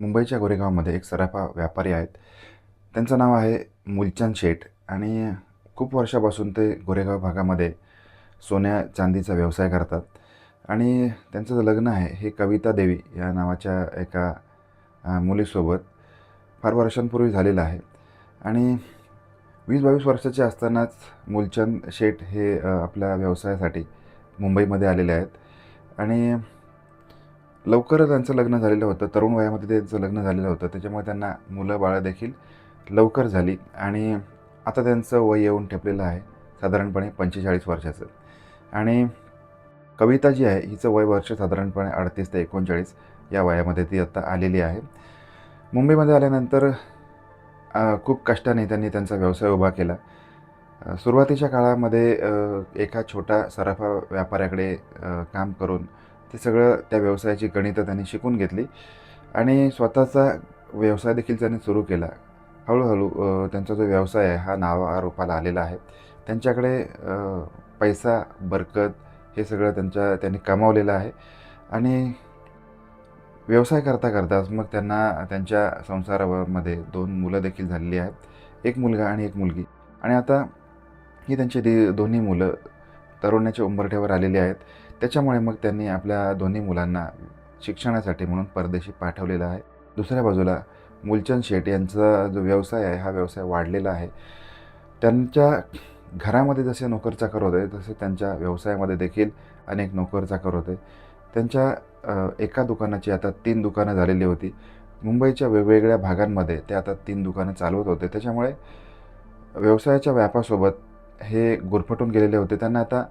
मुंबईच्या गोरेगावमध्ये एक सराफा व्यापारी आहेत. त्यांचं नाव आहे मूलचंद शेठ आणि खूप वर्षापासून ते गोरेगाव भागामध्ये सोन्या चांदीचा व्यवसाय करतात. आणि त्यांचं जे लग्न आहे हे कविता देवी या नावाच्या एका मुलीसोबत फार वर्षांपूर्वी झालेलं आहे. आणि वीस बावीस वर्षाचे असतानाच मूलचंद शेठ हे आपल्या व्यवसायासाठी मुंबईमध्ये आलेले आहेत. आणि लवकरच त्यांचं लग्न झालेलं होतं. तरुण वयामध्ये त्यांचं लग्न झालेलं होतं. त्याच्यामुळे त्यांना मुलं बाळं देखील लवकर झाली. आणि आता त्यांचं वय येऊन ठेपलेलं आहे. साधारणपणे पंचेचाळीस वर्षाचं. आणि कविता जी आहे हिचं वय वर्ष साधारणपणे अडतीस ते एकोणचाळीस या वयामध्ये ती आता आलेली आहे. मुंबईमध्ये आल्यानंतर खूप कष्टाने त्यांनी त्यांचा व्यवसाय उभा केला. सुरुवातीच्या काळामध्ये एका छोटा सराफा व्यापाऱ्याकडे काम करून ते सगळं त्या व्यवसायाची गणितं त्यांनी शिकून घेतली. आणि स्वतःचा व्यवसाय देखील त्यांनी सुरू केला. हळूहळू त्यांचा जो व्यवसाय आहे हा नावारूपाला आलेला आहे. त्यांच्याकडे पैसा बरकत हे सगळं त्यांच्या त्यांनी कमावलेलं आहे. आणि व्यवसाय करता करताच मग त्यांना त्यांच्या संसारामध्ये दोन मुलं देखील झालेली आहेत. एक मुलगा आणि एक मुलगी. आणि आता ही त्यांची दि दोन्ही मुलं तरुणाच्या उंबरठ्यावर आलेली आहेत. त्याच्यामुळे मग त्यांनी आपल्या दोन्ही मुलांना शिक्षणासाठी म्हणून परदेशी पाठवलेलं आहे. दुसऱ्या बाजूला मूलचंद शेठ यांचा जो व्यवसाय आहे हा व्यवसाय वाढलेला आहे. त्यांच्या घरामध्ये जसे नोकर चाकर होते तसे त्यांच्या व्यवसायामध्ये देखील अनेक नोकर चाकर होते. त्यांच्या एका दुकानाची आता तीन दुकानं झालेली होती. मुंबईच्या वेगवेगळ्या भागांमध्ये ते आता तीन दुकानं चालवत होते. त्याच्यामुळे व्यवसायाच्या व्यापासोबत हे गुरफटून गेलेले होते. त्यांना आता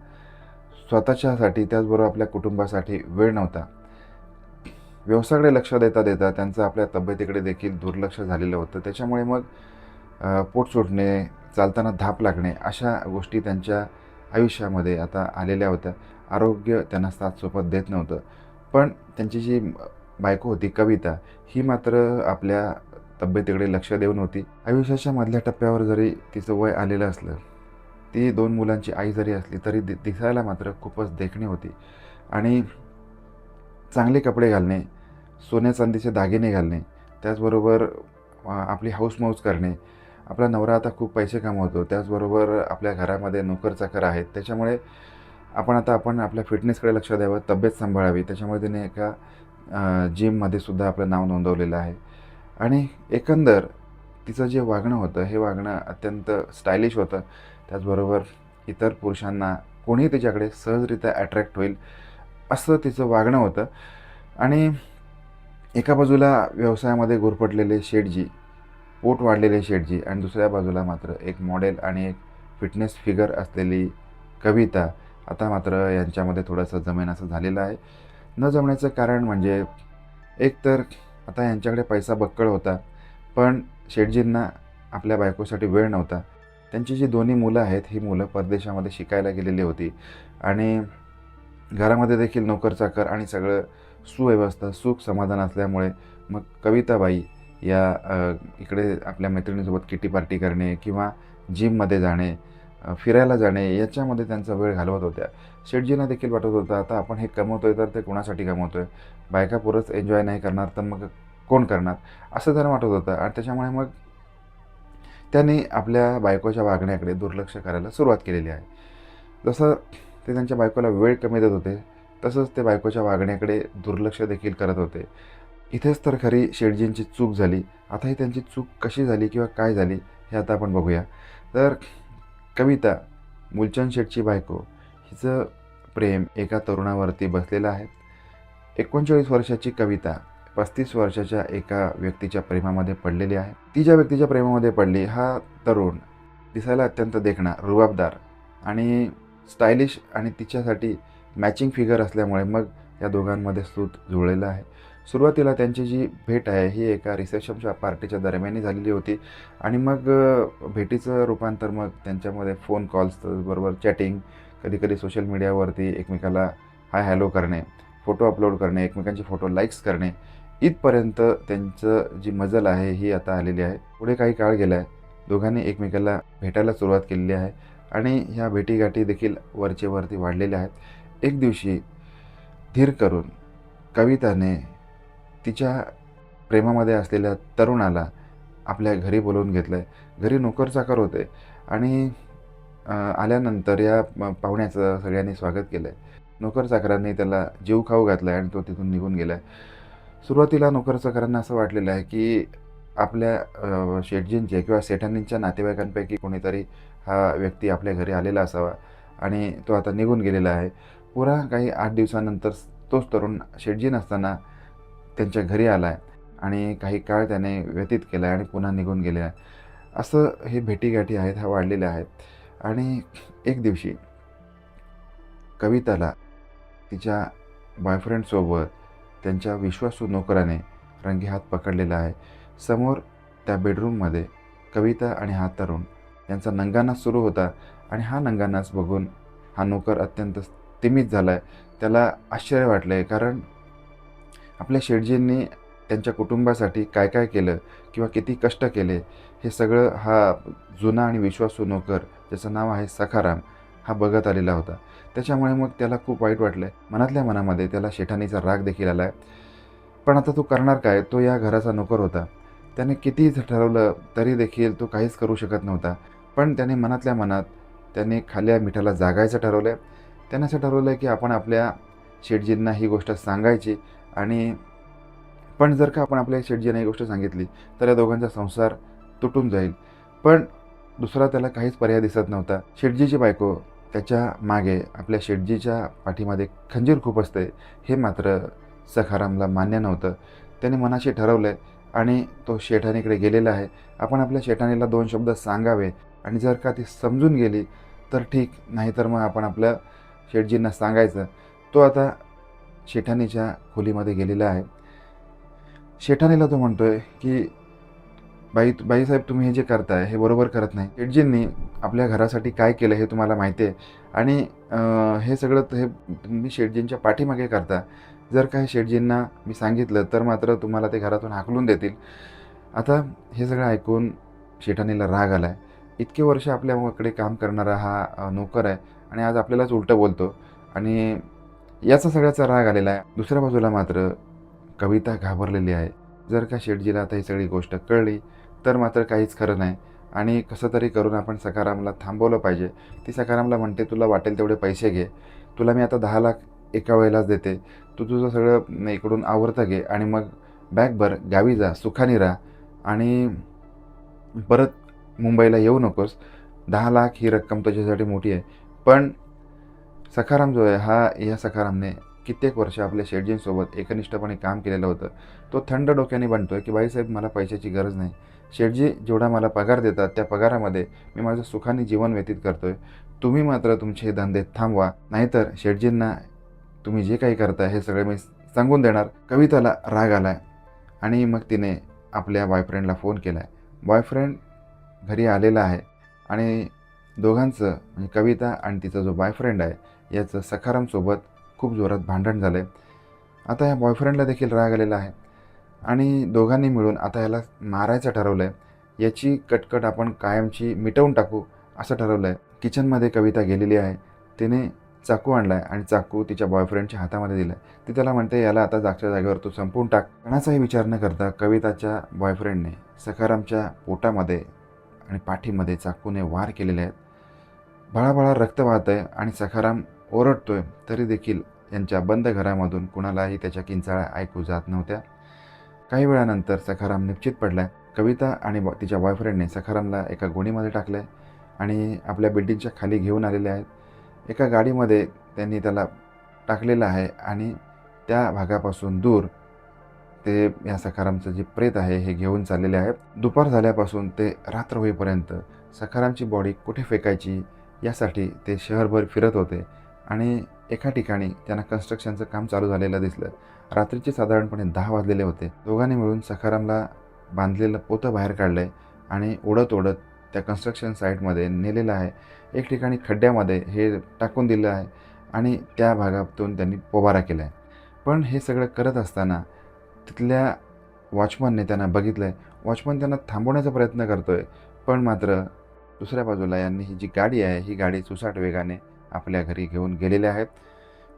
स्वतःच्यासाठी त्याचबरोबर आपल्या कुटुंबासाठी वेळ नव्हता. व्यवसायाकडे लक्ष देता देता त्यांचं आपल्या तब्येतीकडे देखील दुर्लक्ष झालेलं होतं. त्याच्यामुळे मग पोट सुटणे चालताना धाप लागणे अशा गोष्टी त्यांच्या आयुष्यामध्ये आता आलेल्या होत्या. आरोग्य त्यांना साथ सोबत देत नव्हतं. पण त्यांची जी बायको होती कविता ही मात्र आपल्या तब्येतीकडे लक्ष देऊन होती. आयुष्याच्या मधल्या टप्प्यावर जरी तिचं वय आलेलं असलं ती दोन मुलांची आई जरी असली तरी दि दिसायला मात्र खूपच देखणी होती. आणि चांगले कपडे घालणे सोन्या चांदीचे दागिने घालणे त्याचबरोबर आपली हौसमौज करणे आपला नवरा आता खूप पैसे कमवतो त्याचबरोबर आपल्या घरामध्ये नोकर चाकर आहेत. त्याच्यामुळे आपण आता आपण आपल्या फिटनेसकडे लक्ष द्यावं तब्येत सांभाळावी. त्याच्यामुळे तिने एका जिममध्ये सुद्धा आपलं नाव नोंदवलेलं आहे. आणि एकंदर तिचं जे वागणं होतं हे वागणं अत्यंत स्टायलिश होतं. त्याचबरोबर इतर पुरुषांना कोणीही तिच्याकडे सहजरित्या अट्रॅक्ट होईल असं तिचं वागणं होतं. आणि एका बाजूला व्यवसायामध्ये गुरपटलेले शेठजी पोट वाढलेले शेठजी आणि दुसऱ्या बाजूला मात्र एक मॉडेल आणि एक फिटनेस फिगर असलेली कविता. आता मात्र यांच्यामध्ये थोडंसं जमेन असं झालेलं आहे. न जमण्याचं कारण म्हणजे एकतर आता यांच्याकडे पैसा बक्कळ होता पण शेठजींना आपल्या बायकोसाठी वेळ नव्हता. त्यांची जी दोन्ही मुलं आहेत ही मुलं परदेशामध्ये शिकायला गेलेली होती. आणि घरामध्ये देखील नोकर चाकर आणि सगळं सुव्यवस्था सुख समाधान असल्यामुळे मग कविताबाई या इकडे आपल्या मैत्रिणीसोबत किटी पार्टी करणे किंवा जिममध्ये जाणे फिरायला जाणे याच्यामध्ये त्यांचा वेळ घालवत होत्या. शेटजींना देखील वाटत होतं आता आपण हे कमवतोय तर ते कोणासाठी कमवतोय? बायका पुरंच एन्जॉय नाही करणार तर मग कोण करणार? असं त्यांना वाटत होतं. आणि त्याच्यामुळे मग त्याने आपल्या बायकोच्या वागण्याकडे दुर्लक्ष करायला सुरुवात केलेली आहे. जसं ते त्यांच्या बायकोला वेळ कमी देत होते तसंच ते बायकोच्या वागण्याकडे दुर्लक्ष देखील करत होते. इथेच तर खरी शेटजींची चूक झाली. आता ही त्यांची चूक कशी झाली किंवा काय झाली हे आता आपण बघूया. तर कविता मूलचंद शेठची बायको हिचं प्रेम एका तरुणावरती बसलेलं आहे. एकोणचाळीस वर्षाची कविता पस्तीस वर्षाच्या एका व्यक्तीच्या प्रेमामध्ये पडलेली आहे. ती ज्या व्यक्तीच्या प्रेमामध्ये पडली हा तरुण दिसायला अत्यंत देखणा रुबाबदार आणि स्टायलिश आणि तिच्यासाठी मॅचिंग फिगर असल्यामुळे मग या दोघांमध्ये सूत जुळलेलं आहे. सुरुवातीला त्यांची जी भेट आहे ही एका रिसेप्शनच्या पार्टीच्या दरम्यानही झालेली होती आणि मग भेटीचं रूपांतर मग त्यांच्यामध्ये फोन कॉल्स बरोबर चॅटिंग कधीकधी सोशल मीडियावरती एकमेकाला हाय हॅलो करणे फोटो अपलोड करणे एकमेकांचे फोटो लाईक्स करणे इथपर्यंत त्यांचं जी मजल आहे ही आता आलेली आहे. पुढे काही काळ गेला आहे दोघांनी एकमेकाला भेटायला सुरुवात केलेली आहे आणि ह्या भेटीगाठी देखील वरचे वरती वाढलेल्या आहेत. एक दिवशी धीर करून कविताने तिच्या प्रेमामध्ये असलेल्या तरुणाला आपल्या घरी बोलवून घेतलं आहे घरी नोकर चाकर होते आणि आल्यानंतर या पाहुण्याचं सगळ्यांनी स्वागत केलं आहे नोकर चाकरांनी त्याला जीव खाऊ घातला आहे आणि तो तिथून निघून गेला आहे सुरुवातीला नोकरचाकरांना असं वाटलेलं आहे की आपल्या शेटजींच्या किंवा सेठानींच्या नातेवाईकांपैकी कोणीतरी हा व्यक्ती आपल्या घरी आलेला असावा आणि तो आता निघून गेलेला आहे. पुरा काही आठ दिवसानंतर तोच तरुण शेटजी नसताना त्यांच्या घरी आला आहे आणि काही काळ त्याने व्यतीत केला आहे आणि पुन्हा निघून गेले आहे असं हे भेटीगाठी आहेत हा वाढलेल्या आहेत आणि एक दिवशी कविताला तिच्या बॉयफ्रेंडसोबत त्यांच्या विश्वासू नोकराने रंगेहात पकडलेला आहे. समोर त्या बेडरूममध्ये कविता आणि हा तरुण. यांचा नंगानाच सुरू होता आणि हा नंगानाच बघून हा नोकर अत्यंत तिमित झाला आहे त्याला आश्चर्य वाटलं आहे कारण आपल्या शेटजींनी त्यांच्या कुटुंबासाठी काय काय केलं किंवा किती कष्ट केले हे सगळं हा जुना आणि विश्वासू नोकर ज्याचं नाव आहे सखाराम हा बघत आलेला होता. त्याच्यामुळे मग त्याला खूप वाईट वाटलं आहे मनातल्या मनामध्ये त्याला शेठानीचा राग देखील आला आहे पण आता तो करणार काय? तो या घराचा नोकर होता. त्याने कितीही ठरवलं तरी देखील तो काहीच करू शकत नव्हता. पण त्याने मनातल्या मनात त्याने खाल्या मिठाला जागायचं ठरवलं आहे त्याने असं ठरवलं आहे की आपण आपल्या शेटजींना ही गोष्ट सांगायची आणि पण जर का आपण आपल्या शेटजींना ही गोष्ट सांगितली तर या दोघांचा संसार तुटून जाईल. पण दुसरा त्याला काहीच पर्याय दिसत नव्हता. शेटजीची बायको त्याच्यामागे आपल्या शेटजीच्या पाठीमध्ये खंजीर खूप असते हे मात्र सखारामला मान्य नव्हतं. त्याने मनाशी ठरवलं आहे आणि तो शेठानीकडे गेलेला आहे. आपण आपल्या शेठानीला दोन शब्द सांगावे आणि जर का ती समजून गेली तर ठीक. नाहीतर मग आपण आपल्या शेठजींना सांगायचं. तो आता शेठानीच्या खोलीमध्ये गेलेला आहे. शेठानीला तो म्हणतोय की बाई बाईसाहेब तुम्ही हे जे करताय हे बरोबर करत नाही. शेटजींनी आपल्या घरासाठी काय केलं हे तुम्हाला माहिती आहे. आणि हे सगळं हे तुम्ही शेटजींच्या पाठीमागे करता. जर काही शेटजींना मी सांगितलं तर मात्र तुम्हाला ते घरातून हाकलून देतील. आता हे सगळं ऐकून शेठानीला राग आला आहे इतके वर्ष आपल्याकडे काम करणारा हा नोकर आहे आणि आज आपल्यालाच उलटं बोलतो. आणि याचा सगळ्याचा राग आलेला आहे. दुसऱ्या बाजूला मात्र कविता घाबरलेली आहे. जर का शेटजीला आता ही सगळी गोष्ट कळली तर मात्र काहीच खरं नाही. आणि कसं तरी करून आपण सकारामला थांबवलं पाहिजे. ती सकारामला म्हणते तुला वाटेल तेवढे पैसे घे. तुला मी आता दहा लाख एका वेळेलाच देते. तू तुझं सगळं इकडून आवरतं घे आणि मग बॅग भर गावी जा सुखाने राहा. आणि परत मुंबईला येऊ नकोस. दहा लाख ही रक्कम तुझ्यासाठी मोठी आहे. पण सखाराम जो आहे हा या सखारामने कित्येक वर्ष आपल्या शेटजींसोबत एकनिष्ठपणे काम केलेलं होतं. तो थंड डोक्याने बनतोय की बाईसाहेब मला पैशाची गरज नाही. शेटजी जेवढा मला पगार देतात त्या पगारामध्ये मी माझं सुखाने जीवन व्यतीत करतोय. तुम्ही मात्र तुमचे धंदे थांबवा. नाहीतर शेटजींना तुम्ही जे काही करताय हे सगळे मी सांगून देणार. कविताला राग आलाय आणि मग तिने आपल्या बॉयफ्रेंडला फोन केला आहे बॉयफ्रेंड घरी आलेला आहे आणि दोघांचं म्हणजे कविता आणि तिचा जो बॉयफ्रेंड आहे याचं सखारामसोबत खूप जोरात भांडण झालं आहे आता या बॉयफ्रेंडला देखील राग आलेला आहे. आणि दोघांनी मिळून आता याला मारायचं ठरवलं आहे याची कटकट आपण कायमची मिटवून टाकू असं ठरवलं आहे किचनमध्ये कविता गेलेली आहे. तिने चाकू आणला आहे आणि चाकू तिच्या बॉयफ्रेंडच्या हातामध्ये दिला आहे ती त्याला म्हणते याला आता जागच्या जागेवर तू संपवून टाक. कोणाचाही विचार न करता कविताच्या बॉयफ्रेंडने सखारामच्या पोटामध्ये आणि पाठीमध्ये चाकूने वार केलेले आहेत. भळाभळा रक्त वाहत आहे आणि सखाराम ओरडतोय तरी देखील यांच्या बंद घरामधून कुणालाही त्याच्या किंचाळ्या ऐकू जात नव्हत्या. काही वेळानंतर सखाराम निश्चित पडलाय. कविता आणि तिच्या बॉयफ्रेंडने सखारामला एका गोणीमध्ये टाकलं आहे आणि आपल्या बिल्डिंगच्या खाली घेऊन आलेले आहेत. एका गाडीमध्ये त्यांनी त्याला टाकलेलं आहे आणि त्या भागापासून दूर ते या सखारामचं जे प्रेत आहे हे घेऊन चाललेले आहे दुपार झाल्यापासून ते रात्र होईपर्यंत सखारामची बॉडी कुठे फेकायची यासाठी ते शहरभर फिरत होते. आणि एका ठिकाणी त्यांना कन्स्ट्रक्शनचं काम चालू झालेलं दिसलं. रात्रीचे साधारणपणे दहा वाजलेले होते. दोघांनी मिळून सखारामला बांधलेलं पोतं बाहेर काढलं आहे आणि ओढत ओढत त्या कन्स्ट्रक्शन साईटमध्ये नेलेलं आहे. एक ठिकाणी खड्ड्यामध्ये हे टाकून दिलं आहे आणि त्या भागातून त्यांनी पोबारा केला आहे पण हे सगळं करत असताना तिथल्या वॉचमनने त्यांना बघितलं आहे वॉचमन त्यांना थांबवण्याचा प्रयत्न करतो आहे पण मात्र दुसऱ्या बाजूला यांनी ही जी गाडी आहे ही गाडी सुसाट वेगाने आपल्या घरी घेऊन गेलेले आहेत.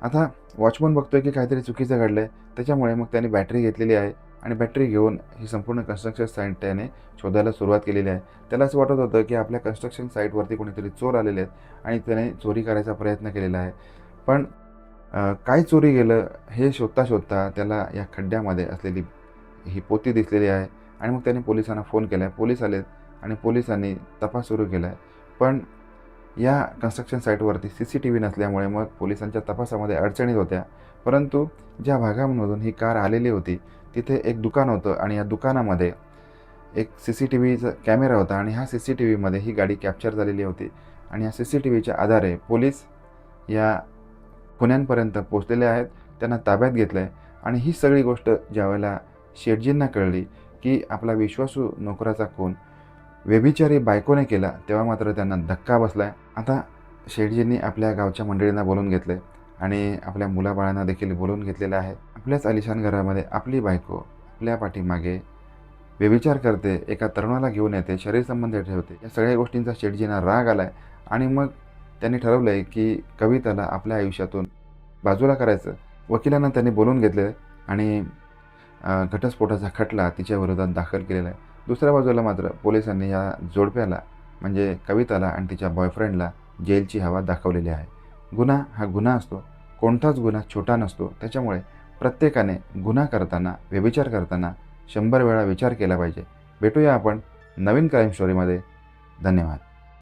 आता वॉचमन बघतोय की काहीतरी चुकीचं घडलं आहे त्याच्यामुळे मग त्याने बॅटरी घेतलेली आहे आणि बॅटरी घेऊन ही संपूर्ण कन्स्ट्रक्शन साईट त्याने शोधायला सुरुवात केलेली आहे. त्याला असं वाटत होतं की आपल्या कन्स्ट्रक्शन साईटवरती कोणीतरी चोर आलेले आहेत आणि त्याने चोरी करायचा प्रयत्न केलेला आहे. पण काय चोरी गेलं हे शोधता शोधता त्याला या खड्ड्यामध्ये असलेली ही पोती दिसलेली आहे आणि मग त्याने पोलिसांना फोन केला आहे पोलीस आलेत आणि पोलिसांनी तपास सुरू केला आहे पण या कन्स्ट्रक्शन साईटवरती सी सी टी व्ही नसल्यामुळे मग पोलिसांच्या तपासामध्ये अडचणीत होत्या. परंतु ज्या भागामधून ही कार आलेली होती तिथे एक दुकान होतं आणि या दुकानामध्ये एक सी सी टी व्हीचा कॅमेरा होता आणि ह्या सी सी टी व्हीमध्ये ही गाडी कॅप्चर झालेली होती. आणि या सी सी टी व्हीच्या आधारे पोलीस या पुण्यांपर्यंत पोचलेले आहेत त्यांना ताब्यात घेतलं आहे आणि ही सगळी गोष्ट ज्यावेळेला शेटजींना कळली की आपला विश्वासू नोकराचा खून व्यभिचारी बायकोने केला तेव्हा मात्र त्यांना धक्का बसला आहे आता शेठजींनी आपल्या गावच्या मंडळींना बोलून घेतलं आणि आपल्या मुलाबाळांना देखील बोलून घेतलेलं आहे. आपल्याच आलिशान घरामध्ये आपली बायको आपल्या पाठीमागे व्यभिचार करते एका तरुणाला घेऊन येते शरीर संबंध ठेवते. या सगळ्या गोष्टींचा शेठजींना राग आला आहे आणि मग त्यांनी ठरवलं आहे की कविताला आपल्या आयुष्यातून बाजूला करायचं. वकिलांना त्यांनी बोलून घेतलं आणि घटस्फोटाचा खटला तिच्या विरोधात दाखल केलेला आहे. दुसऱ्या बाजूला मात्र पोलिसांनी या जोडप्याला म्हणजे कविताला आणि तिच्या बॉयफ्रेंडला जेलची हवा दाखवलेली आहे. गुन्हा हा गुन्हा असतो कोणताच गुन्हा छोटा नसतो. त्याच्यामुळे प्रत्येकाने गुन्हा करताना व्यभिचार करताना शंभर वेळा विचार केला पाहिजे. भेटूया आपण नवीन क्राईम स्टोरीमध्ये धन्यवाद.